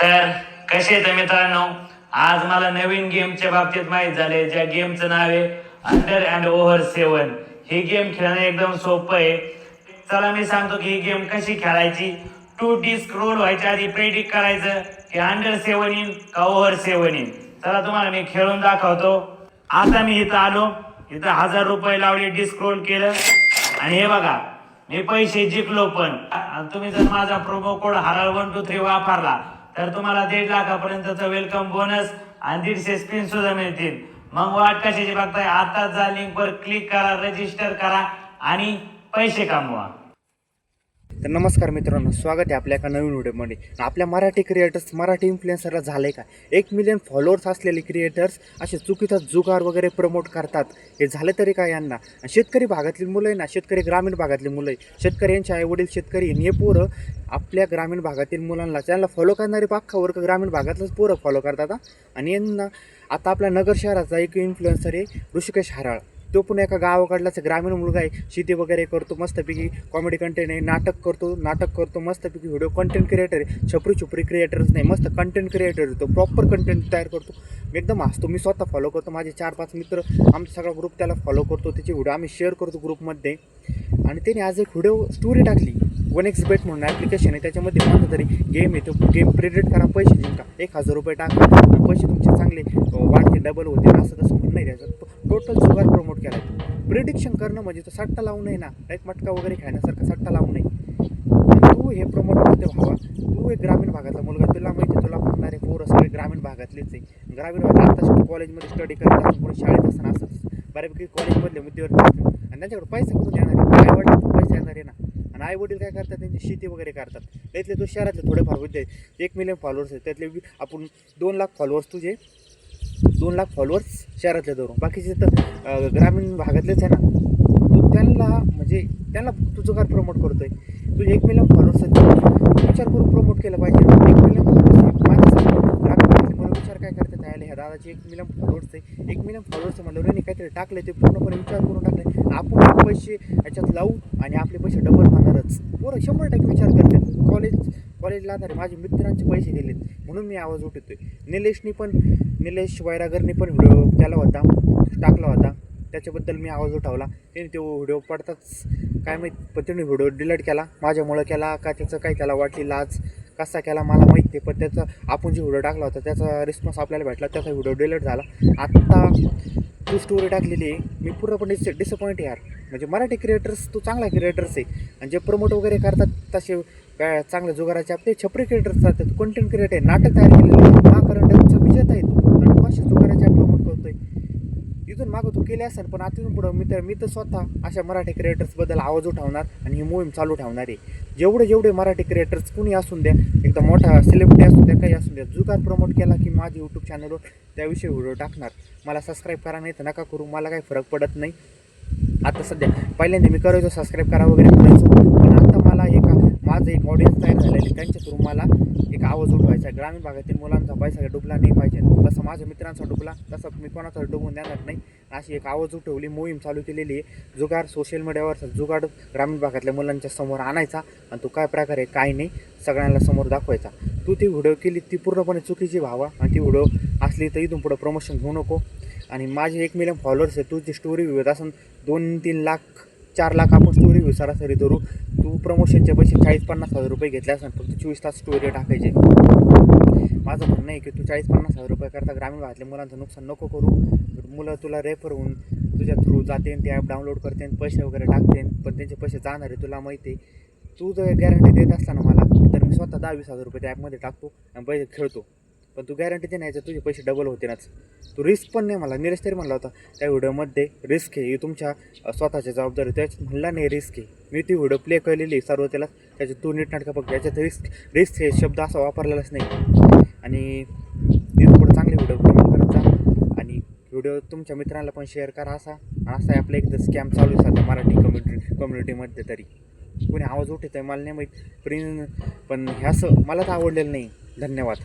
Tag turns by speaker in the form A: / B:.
A: तर कसे आहेत मित्रांनो? आज मला नवीन गेमच्या बाबतीत माहीत झाले ज्या गेमचं नाव आहे अंडर अँड ओव्हर सेवन ही गेम खेळणं एकदम सोपं आहे. चला मी सांगतो की ही गेम कशी खेळायची. टू डी स्क्रोल व्हायच्या आधी प्रेडिक्ट करायचं की अंडर सेवन इन का ओव्हर सेवन इन चला तुम्हाला मी खेळून दाखवतो. आता मी इथं आलो. इथं हजार रुपये लावले डिस्क्रोल केलं. आणि हे बघा मी पैसे जिंकलो पण. तुम्ही जर माझा प्रोमो कोड हराल वन टू थ्री वापरला तर तुम्हाला दीड लाखापर्यंतचं वेलकम बोनस आणि दीडशे स्पिन सुद्धा मिळतील. मग वाट कशाची बघताय? आता जा लिंकवर क्लिक करा रजिस्टर करा आणि पैसे कमवा.
B: तर नमस्कार मित्रांनो स्वागत आहे आपल्या एका नवीन व्हिडिओमध्ये. आपल्या मराठी क्रिएटर्स मराठी इन्फ्लुएन्सरला झाले का? एक मिलियन फॉलोअर्स असलेले क्रिएटर्स असे चुकीचा जुगार वगैरे प्रमोट करतात. हे झाले तरी काय यांना? शेतकरी भागातली मुलं आहे ना शेतकरी ग्रामीण भागातली मुलं आहे. शेतकरी यांचे आईवडील शेतकरी आणि हे पोरं आपल्या ग्रामीण भागातील मुलांना त्यांना फॉलो करणारे पाख्खा वर्ग ग्रामीण भागातलंच पोरं फॉलो करतात आणि यांना आता आपल्या नगर शहराचा एक इन्फ्लुएन्सर आहे ऋषिकेश हराळ. तो पण एका गावाकडलाच ग्रामीण मुलगा आहे. शेती वगैरे करतो मस्तपैकी कॉमेडी कंटेंट आहे नाटक करतो नाटक करतो मस्तपैकी व्हिडिओ कंटेंट क्रिएटर आहे. छपरी छपरी क्रिएटरच नाही मस्त कंटेंट क्रिएटर आहे तो. प्रॉपर कंटेंट तयार करतो. मी एकदम हसतो मी स्वतः फॉलो करतो. माझे चार पाच मित्र आमचा सगळा ग्रुप त्याला फॉलो करतो. त्याचे व्हिडिओ आम्ही शेअर करतो ग्रुपमध्ये आणि त्याने आज एक व्हिडिओ स्टोरी टाकली. वन एक्स बेट म्हणून ॲप्लिकेशन आहे त्याच्यामध्ये कोणतं तरी गेम आहे तो गेम प्रेडिट करा पैसे जिंका एक हजार रुपये टाका. पैसे तुमचे चांगले वाढते डबल होते असं तसं म्हणणं आहे त्याचं टोटल जुगार प्रमोट केला आहे प्रिडिक्शन करणं म्हणजे तो सट्टा लावू नये ना. एक मटका वगैरे खेळण्यासारखा सट्टा लावू नये. तू हे प्रमोट करते भावा. तू एक ग्रामीण भागातला मुलगा तुला माहिती तुला बघणारे पोरं सगळे ग्रामीण भागातलेच आहे. ग्रामीण भागात आता कॉलेजमध्ये स्टडी करत असतात कोणी शाळेत असताना असंच बऱ्यापैकी कॉलेजमधले मुद्देवर आणि त्यांच्याकडे पैसे कुठून येणार आहे? पैसे येणार आहे ना. आणि आई वडील काय करतात त्यांची शेती वगैरे करतात. त्यातले तो शहरातले थोडेफार होते. एक मिलियन फॉलोअर्स आहेत. त्यातले आपण दोन लाख फॉलोअर्स तुझे. दोन लाख फॉलोअर्स शहरातले धरून. बाकीचे तर ग्रामीण भागातलेच आहे ना. तू त्यांना म्हणजे त्यांना तुझं काय प्रमोट करतोय. तू एक मिलियन फॉलोअर्स आहेत. विचार करून प्रमोट केलं पाहिजे. एक मिलियन फॉलोअर्स माझ्यासारखं ग्रामीण भागातले मुलं विचार काय करतात आले ह्या दादाची एक मिलियन फॉलोअर्स आहे. एक मिलियन फॉलोअर्स म्हणलं त्यांनी काहीतरी टाकले ते पूर्णपणे विचार करून टाकले आपण पैसे याच्यात लावू आणि आपले पैसे डबल होणारच बरं शंभर टक्के विचार करतात. कॉलेज कॉलेजला जाणारे माझे मित्रांचे पैसे गेलेत म्हणून मी आवाज उठवतोय. निलेशनी पण निलेश वैरागरने पण व्हिडिओ केला होता. टाकला होता. त्याच्याबद्दल मी आवाज उठवला. त्याने तो व्हिडिओ पडताच. काय माहीत पण त्याने व्हिडिओ डिलीट केला. माझ्यामुळं केला का त्याचं काय त्याला वाटली लाज. कसा केला मला माहिती आहे पण त्याचा आपण जे व्हिडिओ टाकला होता त्याचा रिस्पॉन्स आपल्याला भेटला त्याचा व्हिडिओ डिलीट झाला. आत्ता तू स्टोरी टाकलेली आहे मी पूर्णपणे डिस डिसअपॉइंट यार. म्हणजे मराठी क्रिएटर्स तू चांगला क्रिएटर्स आहे. आणि जे प्रमोट वगैरे करतात तसे काय चांगल्या जुगाराचे आपले छपरी क्रिएटर्स असतात कंटेंट क्रिएटर आहे नाटक तयार केलेलं आहे. विजेता आहे तू आणि पाचशे जुगाराचे प्रमोट करतोय इथून मागं तू केले असेल पण आता पुढं मी तर मी तर स्वतः अशा मराठी क्रिएटर्सबद्दल आवाज उठवणार आणि ही मोहीम चालू ठेवणार आहे. जेवढे जेवढे मराठी क्रिएटर्स कुणी असून द्या एकदम मोठा सेलिब्रिटी असून द्या काही असून द्या जुगार प्रमोट केला की माझ्या यूट्यूब चॅनलवर त्याविषयी व्हिडिओ टाकणार. मला सबस्क्राईब करा नाही तर नका करू मला काही फरक पडत नाही. आता सध्या पहिल्यांदा मी करायचो सबस्क्राईब करा वगैरे करायचो. आज माझं एक ऑडियन्स तयार झालेली त्यांच्या थ्रू मला एक आवाज उठवायचा आहे. ग्रामीण भागातील मुलांचा पैसा डुबला नाही पाहिजे. तसं माझ्या मित्रांचा डुबला तसं मी कोणाचा डुबून देणार नाही. अशी एक आवाज उठवली मोहीम चालू केलेली आहे. जुगार सोशल मीडियावर जुगाड ग्रामीण भागातल्या मुलांच्या समोर आणायचा आणि तो काय प्रकारे काय नाही सगळ्यांना समोर दाखवायचा. तू ती व्हिडिओ केली ती पूर्णपणे चुकीची व्हावा आणि ती व्हिडिओ असली तर इथून पुढं प्रमोशन घेऊ नको. आणि माझे एक मिलियन फॉलोअर्स आहे. तुझी स्टोरी विविध असून दोन तीन लाख चार लाख आपण स्टोरी घेऊ सरासरी धरू. तू प्रमोशनचे पैसे चाळीस पन्नास हजार रुपये घेतले असेल फक्त चोवीस तास स्टोरी टाकायचे. माझं म्हणणं आहे की तू चाळीस पन्नास हजार रुपये करता ग्रामीण भागातल्या मुलांचं नुकसान नको करू. मुलं तुला रेफर होऊन तुझ्या थ्रू जाते ते ॲप डाउनलोड करते पैसे वगैरे टाकते पण त्यांचे पैसे जाणार आहे तुला माहिती आहे. तू जर गॅरंटी देत असताना मला तर मी स्वतः दहा वीस हजार रुपये त्या ॲपमध्ये टाकतो आणि पैसे खेळतो. पण तू गॅरंटी दे नाही तुझे पैसे डबल होते नाच तू रिस्क पण नाही मला निलेश तरी म्हणला होता त्या व्हिडिओमध्ये रिस्क आहे ही तुमच्या स्वतःच्या जबाबदारी त्याच म्हणला नाही रिस्क आहे. मी ती व्हिडिओ प्ले केलेली आहे सर्व त्याला त्याचे तू नीट नाटकं बघ याच्यात रिस्क रिस्क हे शब्द असा वापरलेलाच नाही. आणि मी पुढे चांगले व्हिडिओ प्रमोट करत जा. आणि व्हिडिओ तुमच्या मित्रांना पण शेअर करा असा. आणि असा आपलं एकदा स्कॅम चालू आहे सध्या मराठी कम्युनिटी कम्युनिटीमध्ये तरी. कोणी आवाज उठत आहे मला नाही माहीत. पण पण हे असं मला तर आवडलेलं नाही. धन्यवाद.